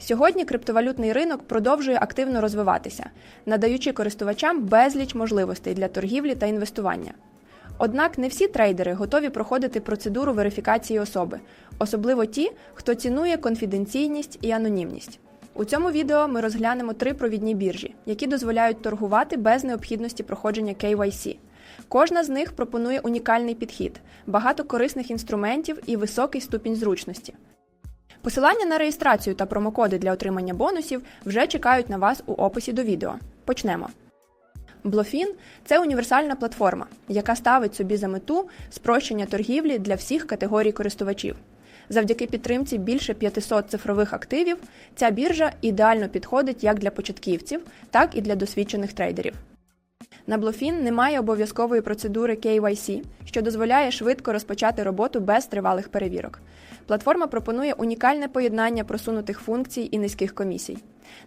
Сьогодні криптовалютний ринок продовжує активно розвиватися, надаючи користувачам безліч можливостей для торгівлі та інвестування. Однак не всі трейдери готові проходити процедуру верифікації особи, особливо ті, хто цінує конфіденційність і анонімність. У цьому відео ми розглянемо три провідні біржі, які дозволяють торгувати без необхідності проходження KYC. Кожна з них пропонує унікальний підхід, багато корисних інструментів і високий ступінь зручності. Посилання на реєстрацію та промокоди для отримання бонусів вже чекають на вас у описі до відео. Почнемо. Блофін це універсальна платформа, яка ставить собі за мету спрощення торгівлі для всіх категорій користувачів. Завдяки підтримці більше 500 цифрових активів, ця біржа ідеально підходить як для початківців, так і для досвідчених трейдерів. На Блофін немає обов'язкової процедури KYC, що дозволяє швидко розпочати роботу без тривалих перевірок. Платформа пропонує унікальне поєднання просунутих функцій і низьких комісій.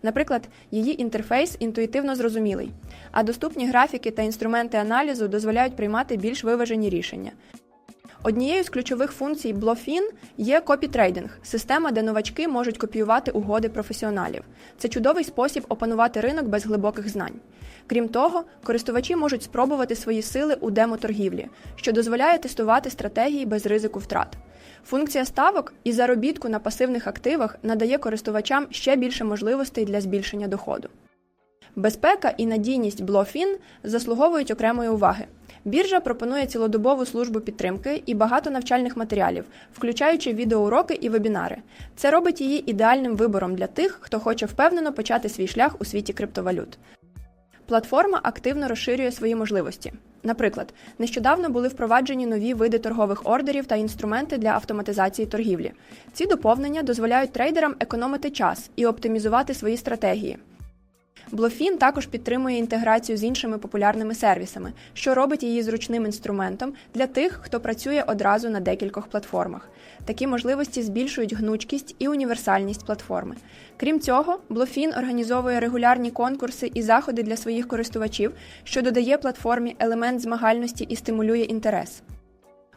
Наприклад, її інтерфейс інтуїтивно зрозумілий, а доступні графіки та інструменти аналізу дозволяють приймати більш виважені рішення. Однією з ключових функцій Blofin є копітрейдинг – система, де новачки можуть копіювати угоди професіоналів. Це чудовий спосіб опанувати ринок без глибоких знань. Крім того, користувачі можуть спробувати свої сили у демоторгівлі, що дозволяє тестувати стратегії без ризику втрат. Функція ставок і заробітку на пасивних активах надає користувачам ще більше можливостей для збільшення доходу. Безпека і надійність Blofin заслуговують окремої уваги. Біржа пропонує цілодобову службу підтримки і багато навчальних матеріалів, включаючи відеоуроки і вебінари. Це робить її ідеальним вибором для тих, хто хоче впевнено почати свій шлях у світі криптовалют. Платформа активно розширює свої можливості. Наприклад, нещодавно були впроваджені нові види торгових ордерів та інструменти для автоматизації торгівлі. Ці доповнення дозволяють трейдерам економити час і оптимізувати свої стратегії. Блофін також підтримує інтеграцію з іншими популярними сервісами, що робить її зручним інструментом для тих, хто працює одразу на декількох платформах. Такі можливості збільшують гнучкість і універсальність платформи. Крім цього, Блофін організовує регулярні конкурси і заходи для своїх користувачів, що додає платформі елемент змагальності і стимулює інтерес.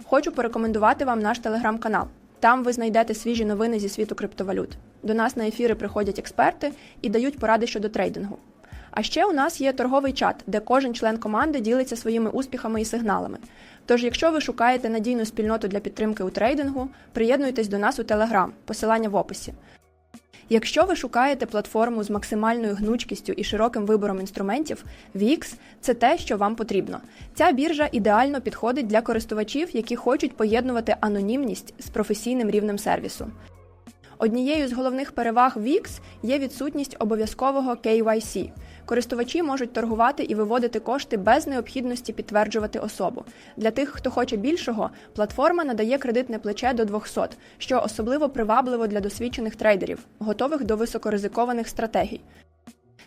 Хочу порекомендувати вам наш телеграм-канал. Там ви знайдете свіжі новини зі світу криптовалют. До нас на ефіри приходять експерти і дають поради щодо трейдингу. А ще у нас є торговий чат, де кожен член команди ділиться своїми успіхами і сигналами. Тож, якщо ви шукаєте надійну спільноту для підтримки у трейдингу, приєднуйтесь до нас у Телеграм, посилання в описі. Якщо ви шукаєте платформу з максимальною гнучкістю і широким вибором інструментів, VIX – це те, що вам потрібно. Ця біржа ідеально підходить для користувачів, які хочуть поєднувати анонімність з професійним рівнем сервісу. Однією з головних переваг VIX є відсутність обов'язкового KYC. Користувачі можуть торгувати і виводити кошти без необхідності підтверджувати особу. Для тих, хто хоче більшого, платформа надає кредитне плече до 200, що особливо привабливо для досвідчених трейдерів, готових до високоризикованих стратегій.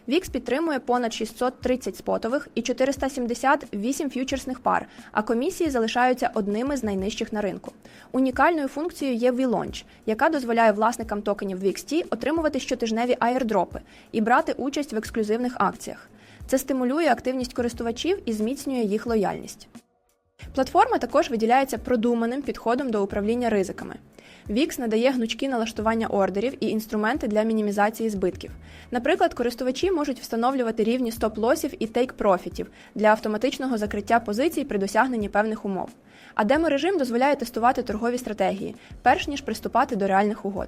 VIX підтримує понад 630 спотових і 478 ф'ючерсних пар, а комісії залишаються одними з найнижчих на ринку. Унікальною функцією є VLaunch, яка дозволяє власникам токенів VXT отримувати щотижневі аєрдропи і брати участь в ексклюзивних акціях. Це стимулює активність користувачів і зміцнює їх лояльність. Платформа також виділяється продуманим підходом до управління ризиками. VIX надає гнучкі налаштування ордерів і інструменти для мінімізації збитків. Наприклад, користувачі можуть встановлювати рівні стоп-лосів і тейк-профітів для автоматичного закриття позицій при досягненні певних умов. А демо-режим дозволяє тестувати торгові стратегії, перш ніж приступати до реальних угод.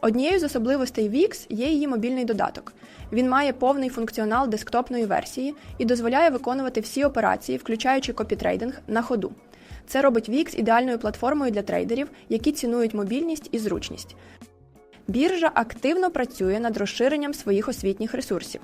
Однією з особливостей VIX є її мобільний додаток. Він має повний функціонал десктопної версії і дозволяє виконувати всі операції, включаючи копітрейдинг, на ходу. Це робить VIX ідеальною платформою для трейдерів, які цінують мобільність і зручність. Біржа активно працює над розширенням своїх освітніх ресурсів.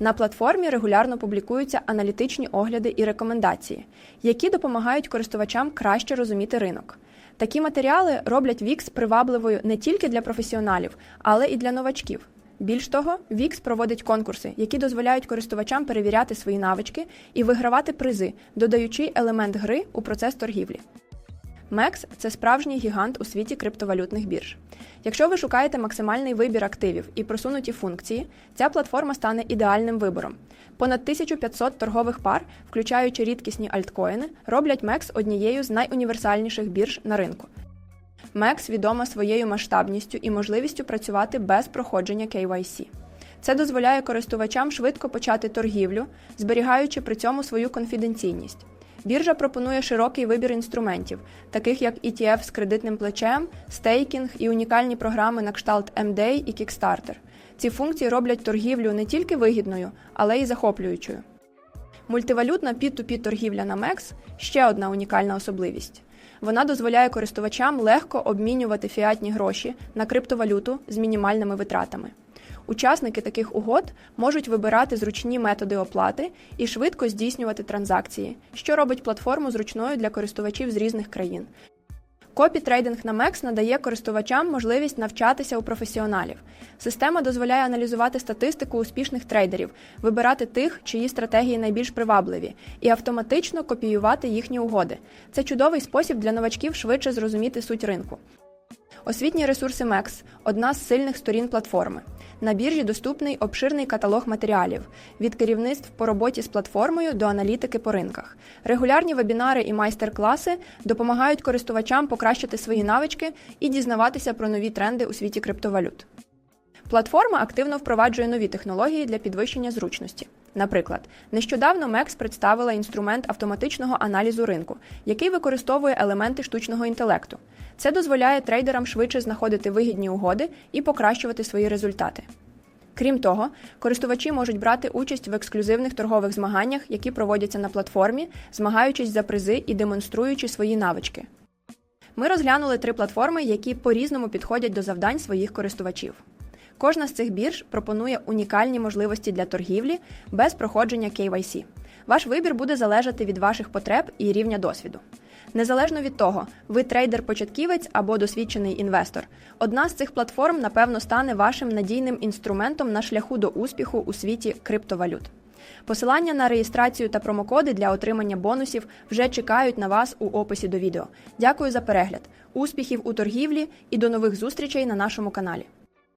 На платформі регулярно публікуються аналітичні огляди і рекомендації, які допомагають користувачам краще розуміти ринок. Такі матеріали роблять Вікс привабливою не тільки для професіоналів, але і для новачків. Більш того, Вікс проводить конкурси, які дозволяють користувачам перевіряти свої навички і вигравати призи, додаючи елемент гри у процес торгівлі. MEX – це справжній гігант у світі криптовалютних бірж. Якщо ви шукаєте максимальний вибір активів і просунуті функції, ця платформа стане ідеальним вибором. Понад 1500 торгових пар, включаючи рідкісні альткоїни, роблять MEX однією з найуніверсальніших бірж на ринку. MEX відома своєю масштабністю і можливістю працювати без проходження KYC. Це дозволяє користувачам швидко почати торгівлю, зберігаючи при цьому свою конфіденційність. Біржа пропонує широкий вибір інструментів, таких як ETF з кредитним плечем, стейкінг і унікальні програми на кшталт MDay і Kickstarter. Ці функції роблять торгівлю не тільки вигідною, але й захоплюючою. Мультивалютна P2P торгівля на MEX – ще одна унікальна особливість. Вона дозволяє користувачам легко обмінювати фіатні гроші на криптовалюту з мінімальними витратами. Учасники таких угод можуть вибирати зручні методи оплати і швидко здійснювати транзакції, що робить платформу зручною для користувачів з різних країн. Копі трейдинг на MEX надає користувачам можливість навчатися у професіоналів. Система дозволяє аналізувати статистику успішних трейдерів, вибирати тих, чиї стратегії найбільш привабливі, і автоматично копіювати їхні угоди. Це чудовий спосіб для новачків швидше зрозуміти суть ринку. Освітні ресурси MEX – одна з сильних сторін платформи. На біржі доступний обширний каталог матеріалів від керівництв по роботі з платформою до аналітики по ринках. Регулярні вебінари і майстер-класи допомагають користувачам покращити свої навички і дізнаватися про нові тренди у світі криптовалют. Платформа активно впроваджує нові технології для підвищення зручності. Наприклад, нещодавно MEX представила інструмент автоматичного аналізу ринку, який використовує елементи штучного інтелекту. Це дозволяє трейдерам швидше знаходити вигідні угоди і покращувати свої результати. Крім того, користувачі можуть брати участь в ексклюзивних торгових змаганнях, які проводяться на платформі, змагаючись за призи і демонструючи свої навички. Ми розглянули три платформи, які по-різному підходять до завдань своїх користувачів. Кожна з цих бірж пропонує унікальні можливості для торгівлі без проходження KYC. Ваш вибір буде залежати від ваших потреб і рівня досвіду. Незалежно від того, ви трейдер-початківець або досвідчений інвестор. Одна з цих платформ, напевно, стане вашим надійним інструментом на шляху до успіху у світі криптовалют. Посилання на реєстрацію та промокоди для отримання бонусів вже чекають на вас у описі до відео. Дякую за перегляд, успіхів у торгівлі і до нових зустрічей на нашому каналі.